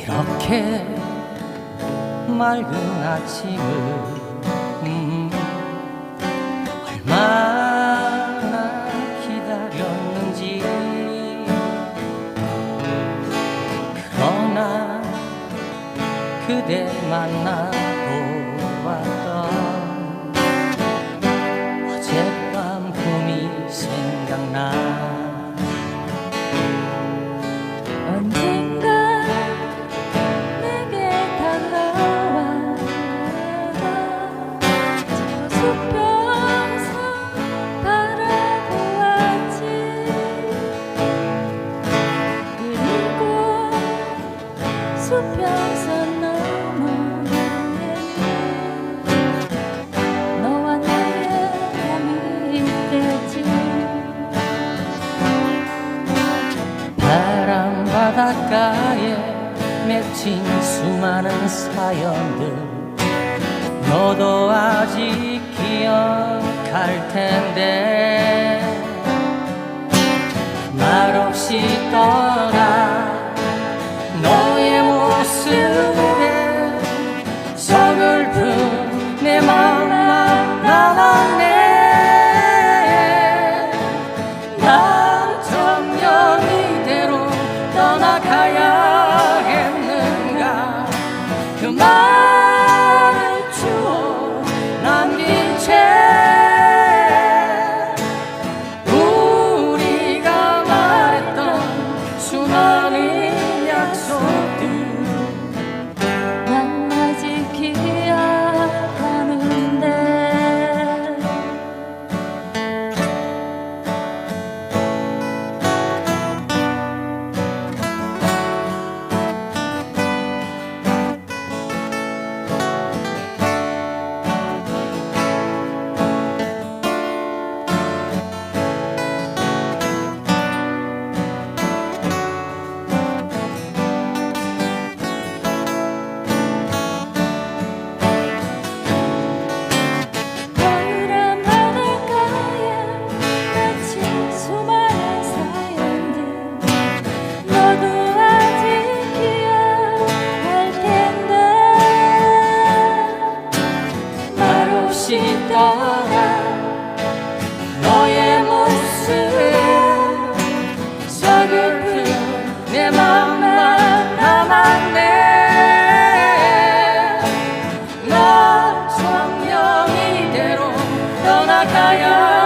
이렇게 맑은 아침을 음, 얼마나 기다렸는지. 그러나 그대 만나고 왔던 수평선 너머에 너와 나의 밤이 있겠지. 바람 바닷가에 맺힌 수많은 사연들 너도 아직 기억할 텐데 떠나 너의 모습에 서글픈 내 맘만 남았네. 나 정녕 이대로 떠나가야